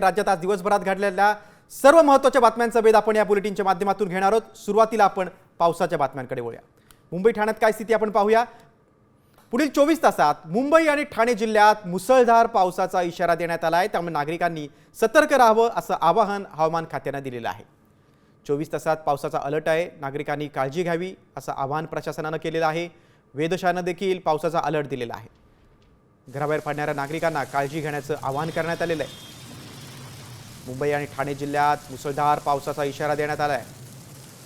राज्यात आज दिवसभरात घडलेल्या सर्व महत्त्वाच्या बातम्यांचा वेध आपण या बुलेटिनच्या माध्यमातून घेणार आहोत. सुरुवातीला आपण पावसाच्या बातम्यांकडे वळूया. मुंबई ठाण्यात काय स्थिती आपण पाहूया? पुढील चोवीस तासात मुंबई आणि ठाणे जिल्ह्यात मुसळधार पावसाचा इशारा देण्यात आला आहे. त्यामुळे नागरिकांनी सतर्क राहावं असं आवाहन हवामान खात्यानं दिलेलं आहे. चोवीस तासात पावसाचा अलर्ट आहे. नागरिकांनी काळजी घ्यावी असं आवाहन प्रशासनानं केलेलं आहे. वेदशानं देखील पावसाचा अलर्ट दिलेला आहे. घराबाहेर पडणाऱ्या नागरिकांना काळजी घेण्याचं आवाहन करण्यात आलेलं आहे. मुंबई आणि ठाणे जिल्ह्यात मुसळधार पावसाचा इशारा देण्यात आला आहे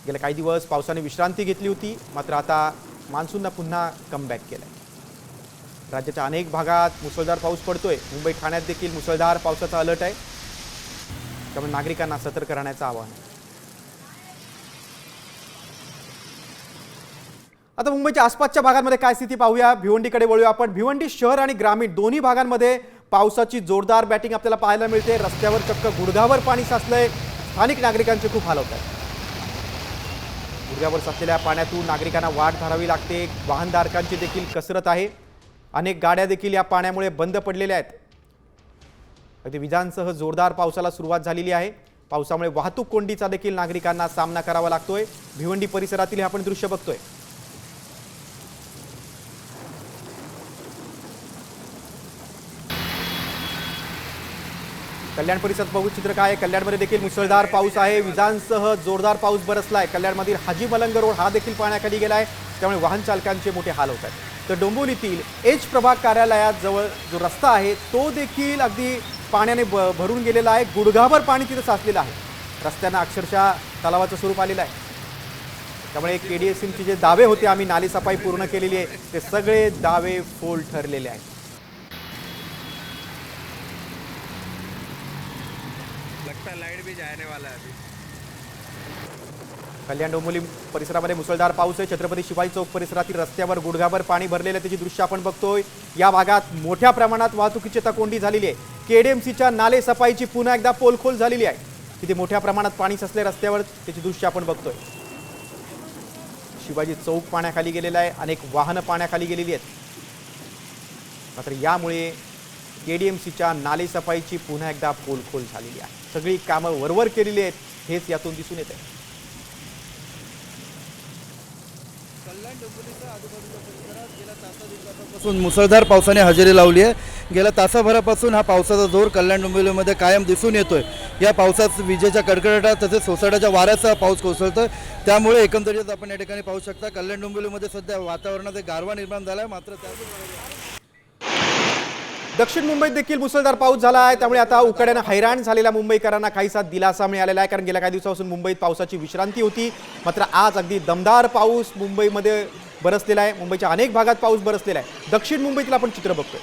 गेले काही दिवस पावसाने विश्रांती घेतली होती मात्र आता मान्सूननं पुन्हा कमबॅक केलं आहे राज्याच्या अनेक भागात मुसळधार पाऊस पडतोय. मुंबई ठाण्यात देखील मुसळधार पावसाचा अलर्ट आहे. त्यामुळे नागरिकांना सतर्क राहण्याचं आवाहन आहे. आता मुंबईच्या आसपासच्या भागांमध्ये काय स्थिती पाहूया. भिवंडीकडे वळूया आपण. भिवंडी शहर आणि ग्रामीण दोन्ही भागांमध्ये पावसाची जोरदार बॅटिंग आपल्याला पाहायला मिळते. रस्त्यावर चक्क गुडघावर पाणी साचलंय. स्थानिक नागरिकांचे खूप हाल होत आहेत. गुडघ्यावर साचलेल्या पाण्यातून नागरिकांना वाट धरावी लागते. वाहनधारकांची देखील कसरत आहे. अनेक गाड्या देखील या पाण्यामुळे बंद पडलेल्या आहेत. अगदी विजांसह जोरदार पावसाला सुरुवात झालेली आहे. पावसामुळे वाहतूक कोंडीचा देखील नागरिकांना सामना करावा लागतोय. भिवंडी परिसरातील हे आपण दृश्य बघतोय. कल्याण परिसरात बघू चित्र काय आहे. कल्याणमध्ये देखील मुसळधार पाऊस आहे. विजांसह जोरदार पाऊस बरसलाय. कल्याणमधील हाजी मलंग रोड हा देखील पाण्याखाली गेला आहे त्यामुळे वाहन चालकांचे मोठे हाल होत आहेत. तर डोंबिवलीतील एच प्रभाग कार्यालयात जवळ जो रस्ता आहे तो देखील अगदी पाण्याने ब भरून गेलेला आहे. गुडघाभर पाणी तिथं साचलेलं आहे. रस्त्यांना अक्षरशः तलावाचं स्वरूप आलेलं आहे. त्यामुळे के डी एस जे दावे होते आम्ही नालीसफाई पूर्ण केलेली आहे. ते सगळे दावे फोल ठरलेले आहेत. लगता है लाइट भी जाने वाला है अभी? कल्याण डोंबोली परिसरामध्ये मुसळधार पाऊस आहे. छत्रपती शिवाजी चौक परिसरातील रस्त्यावर गुडघाभर पाणी भरलेलं आहे. त्याची दृश्य आपण बघतोय. या भागात मोठ्या प्रमाणात वाहतुकीची तकोंडी झालेली आहे. केडीएमसीच्या नाले सफाईची पुन्हा एकदा पोलखोल झालेली आहे. तिथे मोठ्या प्रमाणात पाणी साचले रस्त्यावर त्याची दृश्य आपण बघतोय. शिवाजी चौक पाण्याखाली गेलेला आहे. अनेक वाहनं पाण्याखाली गेलेली आहेत. मात्र यामुळे केडीएमसीच्या नाले सफाईची पुन्हा एकदा पोलखोल झालेली आहे. सगळी कामं वरवर केलेली आहेत हेच यातून दिसून येत आहे पासून मुसळधार पावसाने हजेरी लावली आहे. गेल्या तासाभरापासून हा पावसाचा जोर कल्याण डोंबिवलीमध्ये कायम दिसून येतोय. या पावसात विजेच्या कडकडाटात तसेच सोसाट्याच्या वाऱ्याचा पाऊस कोसळतोय. त्यामुळे एकंदरीत आपण या ठिकाणी पाहू शकता कल्याण डोंबिवलीमध्ये सध्या वातावरणात गारवा निर्माण झाला आहे मात्र त्या दक्षिण मुंबईत देखील मुसळधार पाऊस झाला आहे. त्यामुळे आता उकड्यानं हैराण झालेल्या मुंबईकरांना काहीसा दिलासा मिळालेला आहे. कारण गेल्या काही दिवसापासून मुंबईत पावसाची विश्रांती होती. मात्र आज अगदी दमदार पाऊस मुंबईमध्ये बरसलेला आहे. मुंबईच्या अनेक भागात पाऊस बरसलेला आहे. दक्षिण मुंबईतील आपण चित्र बघतो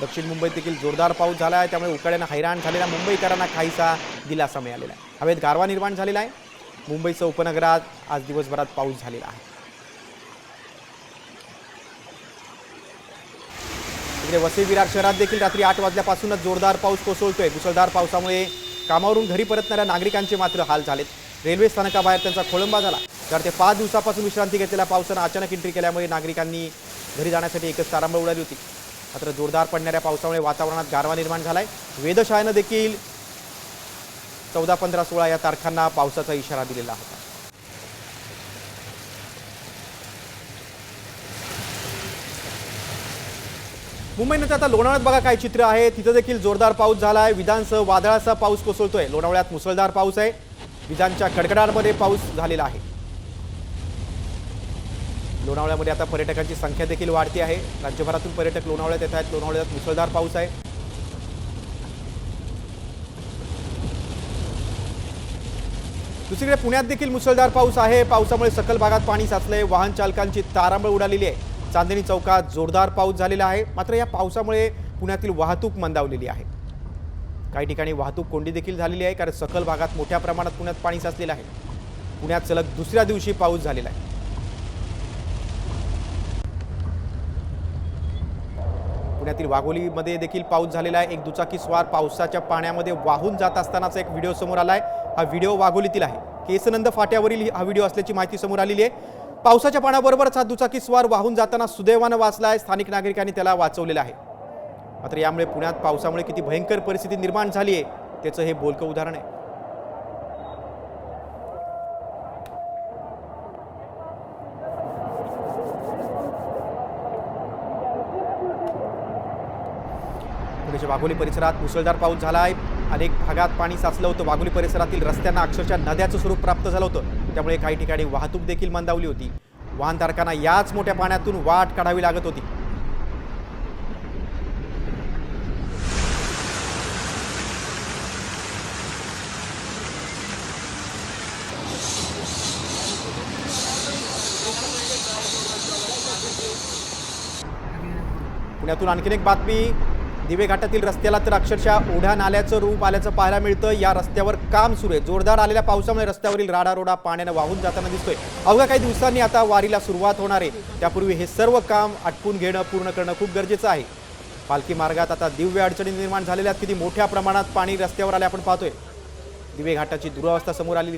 दक्षिण मुंबईत देखील जोरदार पाऊस झाला आहे. त्यामुळे उकड्यानं हैराण झालेल्या मुंबईकरांना काहीसा दिलासा मिळालेला आहे. हवेत गारवा निर्माण झालेला आहे. मुंबईचं उपनगरात आज दिवसभरात पाऊस झालेला आहे. इकडे वसई विरार शहरात देखील रात्री आठ वाजल्यापासूनच जोरदार पाऊस कोसळतोय. मुसळधार पावसामुळे कामावरून घरी परतणाऱ्या नागरिकांचे मात्र हाल झालेत. रेल्वे स्थानकाबाहेर त्यांचा खोळंबा झाला. तर ते पाच दिवसापासून विश्रांती घेतलेल्या पावसानं अचानक एंट्री केल्यामुळे नागरिकांनी घरी जाण्यासाठी एकच तारांबळ उडाली होती. मात्र जोरदार पडणाऱ्या पावसामुळे वातावरणात गारवा निर्माण झालाय. वेधशाळेनं देखील चौदा पंधरा सोळा या तारखांना पावसाचा इशारा दिलेला होता. मुंबईनंतर आता लोणावळ्यात बघा काय चित्र आहे. तिथं देखील जोरदार पाऊस झाला आहे विधानसह वादळाचा पाऊस कोसळतोय. लोणावळ्यात मुसळधार पाऊस आहे. विजांच्या कडकडाटमध्ये पाऊस झालेला आहे. लोणावळ्यामध्ये आता पर्यटकांची संख्या देखील वाढती आहे. राज्यभरातून पर्यटक लोणावळ्यात येत आहेत. लोणावळ्यात मुसळधार पाऊस आहे. दुसरीकडे पुण्यात देखील मुसळधार पाऊस आहे. पावसामुळे सकल भागात पाणी साचलंय. वाहन चालकांची तारांबळ उडालेली आहे. चांदणी चौकात जोरदार पाऊस झालेला आहे. मात्र या पावसामुळे पुण्यातील वाहतूक मंदावलेली आहे. काही ठिकाणी वाहतूक कोंडी देखील झालेली आहे कारण सकल भागात मोठ्या प्रमाणात पुण्यात पाणी साचलेलं आहे. पुण्यात सलग दुसऱ्या दिवशी पाऊस झालेला आहे. पुण्यातील वाघोलीमध्ये देखील पाऊस झालेला आहे. एक दुचाकी स्वार पावसाच्या पाण्यामध्ये वाहून जात असतानाचा एक व्हिडिओ समोर आला आहे हा व्हिडिओ वाघोलीतील आहे. केसनंद फाट्यावरील हा व्हिडिओ असल्याची माहिती समोर आलेली आहे. पावसाच्या पाण्याबरोबरच हा दुचाकी स्वार वाहून जाताना सुदैवानं वाचला आहे. स्थानिक नागरिकांनी त्याला वाचवलेला आहे. मात्र यामुळे पुण्यात पावसामुळे किती भयंकर परिस्थिती निर्माण झाली आहे त्याचं हे बोलकं उदाहरण आहे. पुण्याच्या वाघोली परिसरात मुसळधार पाऊस झाला आहे. अनेक भागात पाणी साचलं होतं. वाघोली परिसरातील रस्त्यांना अक्षरशः नद्याचं स्वरूप प्राप्त झालं होतं. त्यामुळे काही ठिकाणी वाहतूक देखील मंदावली होती. वाहनधारकांना याच मोठ्या पाण्यातून वाट काढावी लागत होती. पुण्यातून आणखीन एक बातमी. दिवे घाटातील रस्त्याला तर अक्षरशः ओढ्या नाल्याचं रूप आल्याचं पाहायला मिळतं. या रस्त्यावर काम सुरू आहे. जोरदार आलेल्या पावसामुळे रस्त्यावरील राडारोडा पाण्यानं वाहून जाताना दिसतोय. अवघ्या काही दिवसांनी आता वारीला सुरुवात होणार आहे. त्यापूर्वी हे सर्व काम आटपून घेणं पूर्ण करणं खूप गरजेचं आहे. पालखी मार्गात आता दिव्य अडचणी निर्माण झालेल्या आहेत. किती मोठ्या प्रमाणात पाणी रस्त्यावर आले आपण पाहतोय. दिवे घाटाची दुरावस्था समोर आलेली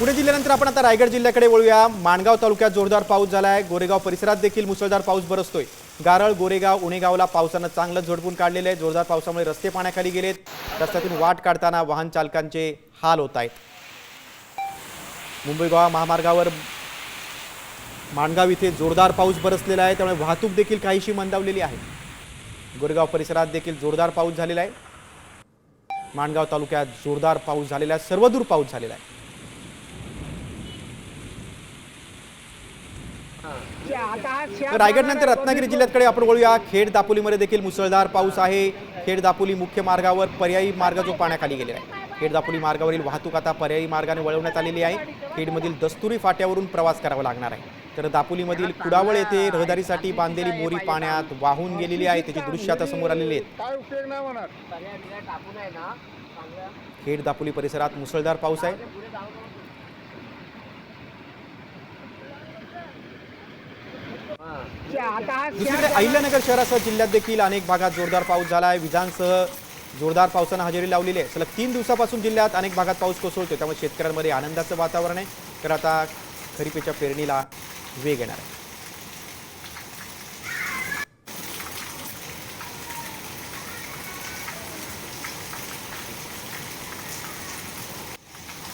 पुणे जिल्ह्यानंतर आपण आता रायगड जिल्ह्याकडे वळूया. माणगाव तालुक्यात जोरदार पाऊस झाला आहे गोरेगाव परिसरात देखील मुसळधार पाऊस बरसतोय. गारळ गोरेगाव उणेगावला पावसानं चांगलं झोडपून काढलेलं आहे. जोरदार पावसामुळे रस्ते पाण्याखाली गेलेत. रस्त्यातून वाट काढताना वाहन चालकांचे हाल होत आहेत. मुंबई गोवा महामार्गावर माणगाव इथे जोरदार पाऊस बरसलेला आहे. त्यामुळे वाहतूक देखील काहीशी मंदावलेली आहे. गोरेगाव परिसरात देखील जोरदार पाऊस झालेला आहे. माणगाव तालुक्यात जोरदार पाऊस झालेला आहे. सर्वदूर पाऊस झालेला आहे. तर रायगड नंतर रत्नागिरी जिल्ह्याकडे आपण वळूया. खेड दापोलीमध्ये देखील मुसळधार पाऊस आहे. खेड दापोली मुख्य मार्गावर पर्यायी मार्ग जो पाण्याखाली गेलेला आहे. खेड दापोली मार्गावरील वाहतूक आता पर्यायी मार्गाने वळवण्यात आलेली आहे. खेडमधील दस्तुरी फाट्यावरून प्रवास करावा लागणार आहे. तर दापोलीमधील कुडावळ येथे रहदारीसाठी बांधलेली मोरी पाण्यात वाहून गेलेली आहे. त्याची दृश्य आता समोर आलेली आहेत. खेड दापोली परिसरात मुसळधार पाऊस आहे. दुसरीकडे अहिल्यानगर शहरासह जिल्ह्यात देखील अनेक भागात जोरदार पाऊस झाला आहे विजांसह जोरदार पावसानं हजेरी लावलेली आहे. सलग तीन दिवसापासून जिल्ह्यात अनेक भागात पाऊस कोसळतोय. त्यामुळे शेतकऱ्यांमध्ये आनंदाचं वातावरण आहे. तर आता खरीपेच्या पेरणीला वेग येणार आहे.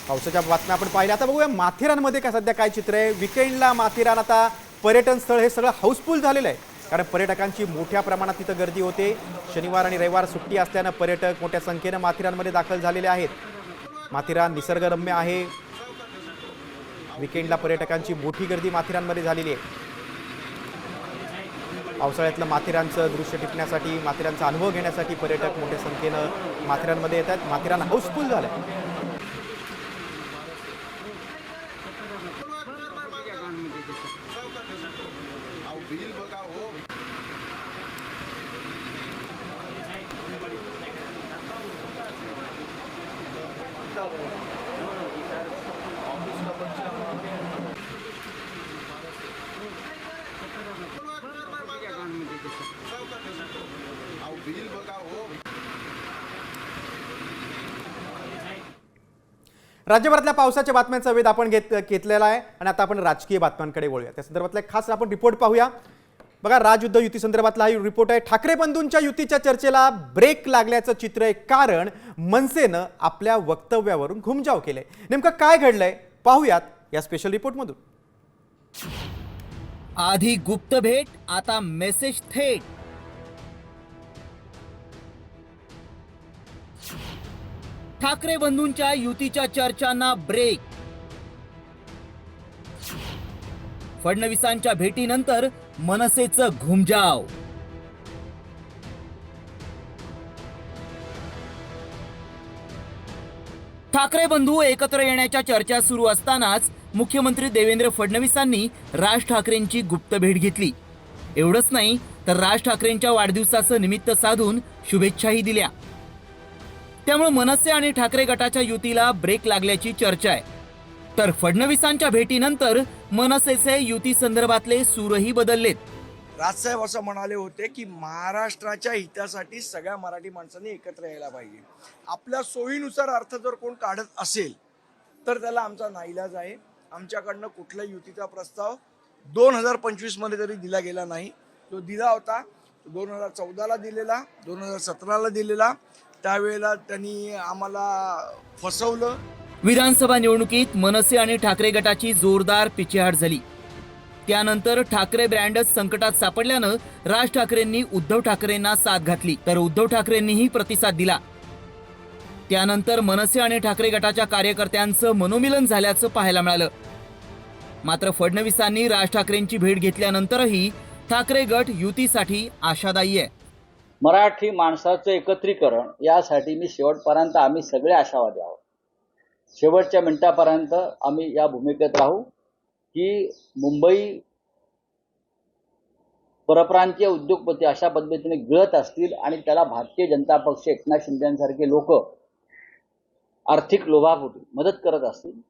पावसाच्या बातम्या आपण पाहिल्या. आता बघूया माथेरानमध्ये काय सध्या काय चित्र आहे. विकेंडला माथेरान आता पर्यटन स्थळ हे सगळं हाऊसफुल झालेलं आहे. कारण पर्यटकांची मोठ्या प्रमाणात तिथं गर्दी होते. शनिवार आणि रविवार सुट्टी असल्यानं पर्यटक मोठ्या संख्येनं माथेरानमध्ये दाखल झालेले आहेत. माथेरान निसर्गरम्य आहे. विकेंडला पर्यटकांची मोठी गर्दी माथेरानमध्ये झालेली आहे. पावसाळ्यातलं माथेरानचं दृश्य टिपण्यासाठी माथेरानचा अनुभव घेण्यासाठी पर्यटक मोठ्या संख्येनं माथेरानमध्ये येतात माथेरान हाऊसफुल झालं राज्यभरातल्या पावसाच्या बातम्यांचा वेध आपण घेत घेतलेला आहे आणि आता आपण राजकीय बातम्यांकडे वळूया. त्या संदर्भातला एक खास आपण रिपोर्ट पाहूया. बघा राजयुद्ध युती संदर्भातला हा रिपोर्ट आहे. ठाकरे बंधूंच्या युतीच्या चर्चेला ब्रेक लागल्याचं चित्र आहे. कारण मनसेनं आपल्या वक्तव्यावरून घुमजाव केलंय नेमकं काय घडलंय? पाहूयात या स्पेशल रिपोर्टमधून आधी गुप्त भेट आता मेसेज थेट. ठाकरे बंधूंच्या युतीच्या चर्चांना ब्रेक. फडणवीसांच्या भेटीनंतर मनसेचं घुमजाव. ठाकरे बंधू एकत्र येण्याच्या चर्चा सुरू असतानाच मुख्यमंत्री देवेंद्र फडणवीसांनी राज ठाकरेंची गुप्त भेट घेतली. एवढंच नाही तर राज ठाकरेंच्या वाढदिवसाचं निमित्त साधून शुभेच्छाही दिल्या. त्यामुळे मनसे आणि ठाकरे गटाच्या युतीला ब्रेक लागल्याची चर्चा आहे. तर फडणवीसांच्या भेटीनंतर मनसेचे युती संदर्भातले सूरही बदललेत. राजसाहेब असं म्हणाले होते की महाराष्ट्राच्या हितासाठी सगळ्या मराठी माणसांनी एकत्र यायला पाहिजे. आपल्या सोयीनुसार अर्थ जर कोण काढत असेल तर त्याला आमचा नाईलाज आहे. आमच्याकडनं कुठल्या युतीचा प्रस्ताव दोन हजार पंचवीसमध्ये तरी दिला गेला नाही. तो दिला होता. दोन हजार चौदाला दिलेला दोन हजार सतराला दिलेला. त्यावेळेला त्यांनी आम्हाला फसवलं. विधानसभा निवडणुकीत मनसे आणि ठाकरे गटाची जोरदार पिछेहाट झाली. त्यानंतर ठाकरे ब्रँडच संकटात सापडल्यानं राज ठाकरेंनी उद्धव ठाकरेंना साथ घातली तर उद्धव ठाकरेंनीही प्रतिसाद दिला. त्यानंतर मनसे आणि ठाकरे गटाच्या कार्यकर्त्यांचं मनोमिलन झाल्याचं पाहायला मिळालं. मात्र फडणवीसांनी राज ठाकरेंची भेट घेतल्यानंतरही ठाकरे गट युतीसाठी आशादायी आहे. मराठी माणसाचं एकत्रीकरण यासाठी मी शेवटपर्यंत आम्ही सगळे आशावादी आहोत. शेवटच्या मिनिटापर्यंत आम्ही या भूमिकेत राहू. की मुंबई परप्रांतीय उद्योगपती अशा पद्धतीने गिळत असतील आणि त्याला भारतीय जनता पक्ष एकनाथ शिंदेसारखे लोक आर्थिक लोभापोटी मदत करत असतील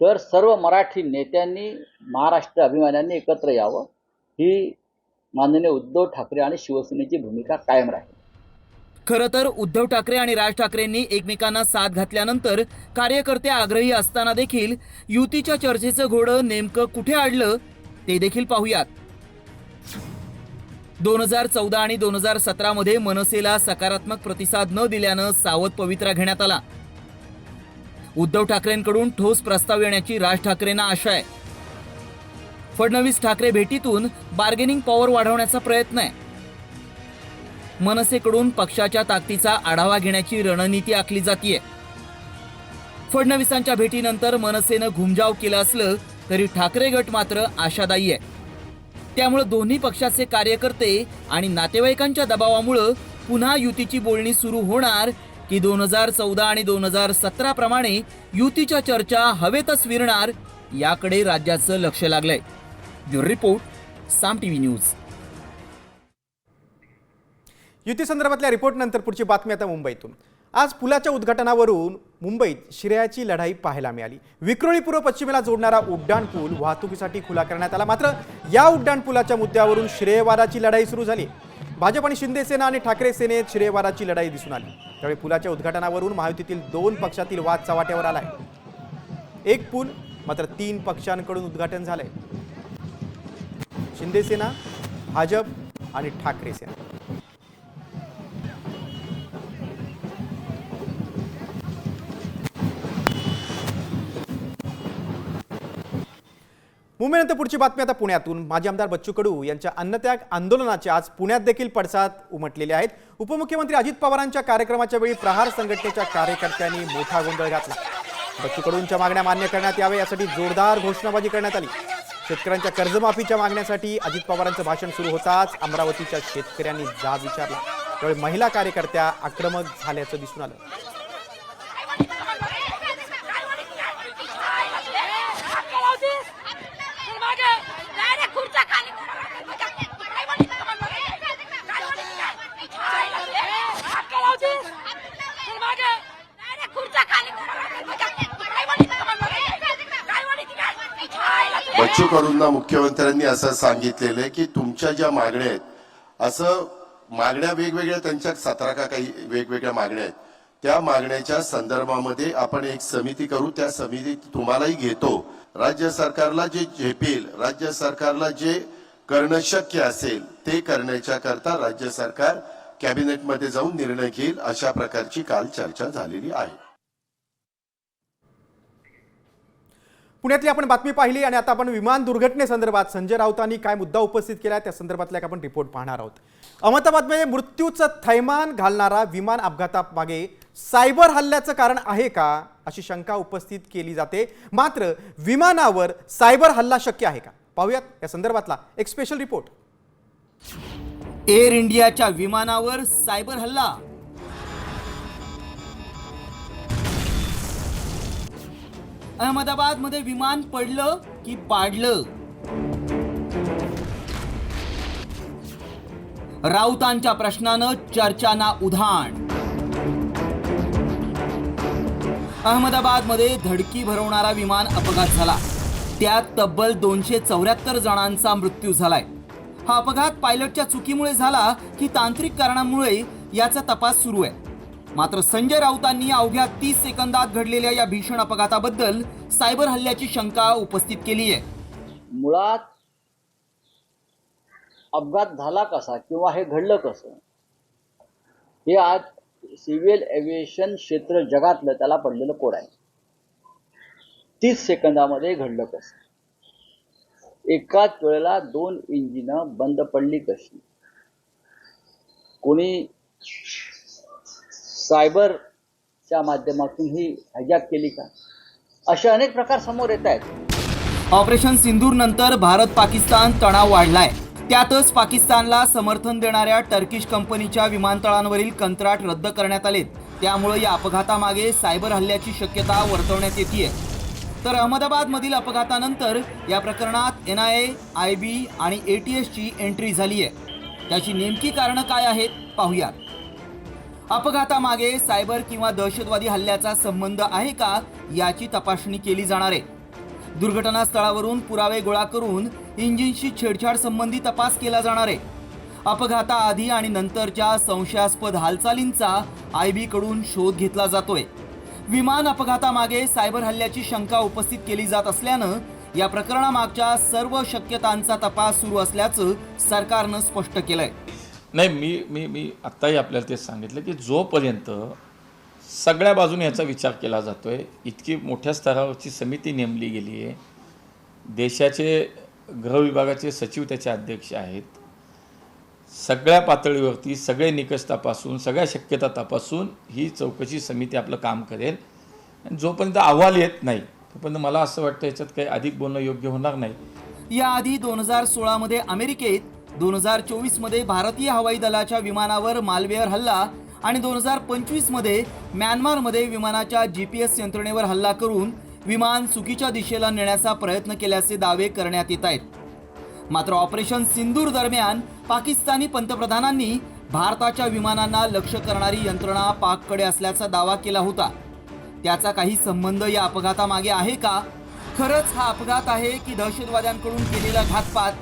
तर सर्व मराठी नेत्यांनी महाराष्ट्र अभिमान्यांनी एकत्र यावं. ही माननीय उद्धव ठाकरे आणि शिवसेनेची भूमिका कायम राहील. खरं तर उद्धव ठाकरे आणि राज ठाकरेंनी एकमेकांना साथ घातल्यानंतर कार्यकर्ते आग्रही असताना देखील युतीच्या चर्चेचं घोडं नेमकं कुठे अडलं ते देखील पाहूयात. दोन हजार चौदा आणि दोन हजार सतरामध्ये मनसेला सकारात्मक प्रतिसाद न दिल्यानं सावध पवित्रा घेण्यात आला. उद्धव ठाकरेंकडून ठोस प्रस्ताव येण्याची राज ठाकरेंना आशा आहे. फडणवीस ठाकरे भेटीतून बार्गेनिंग पॉवर वाढवण्याचा प्रयत्न आहे. मनसेकडून पक्षाच्या ताकदीचा आढावा घेण्याची रणनीती आखली जातीये. फडणवीसांच्या भेटीनंतर मनसेनं घुमजाव केलं असलं तरी ठाकरे गट मात्र आशादायी आहे. त्यामुळे दोन्ही पक्षाचे कार्यकर्ते आणि नातेवाईकांच्या दबावामुळं पुन्हा युतीची बोलणी सुरू होणार की दोन हजार चौदा आणि दोन हजार सतरा प्रमाणे युतीच्या चर्चा हवेतच विरणार याकडे राज्याचं लक्ष लागलंय. Bureau report Saam T V news युती संदर्भातल्या रिपोर्टनंतर पुढची बातमी आता मुंबईतून. आज पुलाच्या उद्घाटनावरून मुंबईत शिर्याची लढाई पाहायला मिळाली. विक्रोळी पूर्व पश्चिमेला जोडणारा उड्डाण पूल वाहतुकीसाठी खुला करण्यात आला. मात्र या उड्डाण पुलाच्या मुद्द्यावरून श्रेयवादाची लढाई सुरू झाली. भाजप आणि शिंदे सेना आणि ठाकरे सेनेत श्रेयवादाची लढाई दिसून आली. त्यावेळी पुलाच्या उद्घाटनावरून महायुतीतील दोन पक्षातील वाद चव्हाट्यावर आलाय. एक पूल मात्र तीन पक्षांकडून उद्घाटन झालंय. शिंदेसेना भाजप आणि ठाकरे सेना. मुंबईनंतर पुढची बातमी आता पुण्यातून. माजी आमदार बच्चू कडू यांच्या अन्नत्याग आंदोलनाचे आज पुण्यात देखील पडसाद उमटलेले आहेत. उपमुख्यमंत्री अजित पवारांच्या कार्यक्रमाच्या वेळी प्रहार संघटनेच्या कार्यकर्त्यांनी मोठा गोंधळ घातला. बच्चू कडूंच्या मागण्या मान्य करण्यात याव्या यासाठी जोरदार घोषणाबाजी करण्यात आली. शेतकऱ्यांच्या कर्जमाफीच्या मागण्यासाठी अजित पवारांचं भाषण सुरू होताच अमरावतीच्या शेतकऱ्यांनी जाब विचारला. त्यावेळी महिला कार्यकर्त्या आक्रमक झाल्याचं दिसून आलं. बच्चू मुख्यमंत्र्यांनी असं सांगितलेलं आहे की तुमच्या ज्या मागण्या आहेत असं मागण्या वेगवेगळ्या त्यांच्या सतरा का काही वेगवेगळ्या मागण्या आहेत त्या मागण्याच्या संदर्भामध्ये आपण एक समिती करू त्या समितीत तुम्हालाही घेतो. राज्य सरकारला जे झेपेल राज्य सरकारला जे करणं शक्य असेल ते करण्याच्या करता राज्य सरकार कॅबिनेटमध्ये जाऊन निर्णय घेईल अशा प्रकारची काल चर्चा झालेली आहे. पुण्यातली आपण बातमी पाहिली आणि आता आपण विमान दुर्घटनेसंदर्भात संजय राऊतांनी काय मुद्दा उपस्थित केला त्या संदर्भातला एक आपण रिपोर्ट पाहणार आहोत. अहमदाबादमध्ये मृत्यूचं थैमान घालणारा विमान अपघातामागे सायबर हल्ल्याचं कारण आहे का अशी शंका उपस्थित केली जाते. मात्र विमानावर सायबर हल्ला शक्य आहे का? पाहूयात या संदर्भातला एक स्पेशल रिपोर्ट एअर इंडियाच्या विमानावर सायबर हल्ला? अहमदाबादमध्ये विमान पडलं की पाडलं? राऊतांच्या प्रश्नानं चर्चांना उधाण. अहमदाबादमध्ये धडकी भरवणारा विमान अपघात झाला. त्यात तब्बल दोनशे चौऱ्याहत्तर जणांचा मृत्यू झालाय. हा अपघात पायलटच्या चुकीमुळे झाला की तांत्रिक कारणामुळे याचा तपास सुरू आहे. मात्र संजय राऊतांनी अवघ्या तीस सेकंदात घडलेल्या या भीषण अपघाताबद्दल सायबर हल्ल्याची शंका उपस्थित केली आहे. मुळात अपघात झाला कसा किंवा हे घडलं कसं? हे आज सिव्हिल एव्हिएशन क्षेत्र जगातलं त्याला पडलेलं कोड आहे. तीस सेकंदामध्ये घडलं कसं? एकाच वेळेला दोन इंजिनं बंद पडली कशी? कोणी सायबरच्या माध्यमातून ही हॅजॅक केली का? असे अनेक प्रकार समोर येत आहेत. ऑपरेशन सिंदूर नंतर भारत पाकिस्तान तणाव वाढलाय. त्यातच पाकिस्तानला समर्थन देणाऱ्या टर्किश कंपनीच्या विमानतळांवरील कंत्राट रद्द करण्यात आलेत. त्यामुळे या अपघातामागे सायबर हल्ल्याची शक्यता वर्तवण्यात येते तर अहमदाबादमधील अपघातानंतर या प्रकरणात N I A I B आणि ए टी एसची एंट्री झाली आहे त्याची नेमकी कारणं काय आहेत पाहूयात. अपघातामागे सायबर किंवा दहशतवादी हल्ल्याचा संबंध आहे का याची तपासणी केली जाणार आहे. दुर्घटनास्थळावरून पुरावे गोळा करून इंजिनशी छेडछाड संबंधी तपास केला जाणार आहे. अपघाताआधी आणि नंतरच्या संशयास्पद हालचालींचा आय बीकडून शोध घेतला जातोय. विमान अपघातामागे सायबर हल्ल्याची शंका उपस्थित केली जात असल्यानं या प्रकरणामागच्या सर्व शक्यतांचा तपास सुरू असल्याचं सरकारनं स्पष्ट केलंय. नाही मी मी मी आत्ताही आपल्याला तेच सांगितलं की जोपर्यंत सगळ्या बाजूने याचा विचार केला जातो आहे इतकी मोठ्या स्तरावरची समिती नेमली गेली आहे देशाचे गृहविभागाचे सचिव त्याचे अध्यक्ष आहेत सगळ्या पातळीवरती सगळे निकष तपासून सगळ्या शक्यता तपासून ही चौकशी समिती आपलं काम करेल. आणि जोपर्यंत अहवाल येत नाही तोपर्यंत मला असं वाटतं याच्यात काही अधिक बोलणं योग्य होणार नाही. याआधी दोन हजार सोळामध्ये अमेरिकेत दोन हजार चोवीसमध्ये भारतीय हवाई दलाच्या विमानावर मालवेअर हल्ला आणि दोन हजार पंचवीसमध्ये म्यानमारमध्ये विमानाच्या जी पी एस यंत्रणेवर हल्ला करून विमान चुकीच्या दिशेला नेण्याचा प्रयत्न केल्याचे दावे करण्यात येत आहेत. मात्र ऑपरेशन सिंदूर दरम्यान पाकिस्तानी पंतप्रधानांनी भारताच्या विमानांना लक्ष्य करणारी यंत्रणा पाककडे असल्याचा दावा केला होता. त्याचा काही संबंध या अपघातामागे आहे का? खरंच हा अपघात आहे की दहशतवाद्यांकडून केलेला घातपात?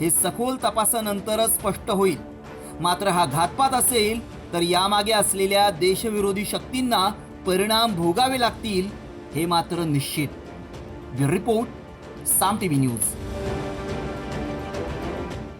हे सखोल तपासानंतरच स्पष्ट होईल. मात्र हा घातपात असेल तर यामागे असलेल्या देशविरोधी शक्तींना परिणाम भोगावे लागतील हे मात्र निश्चित. Report Saam T V news.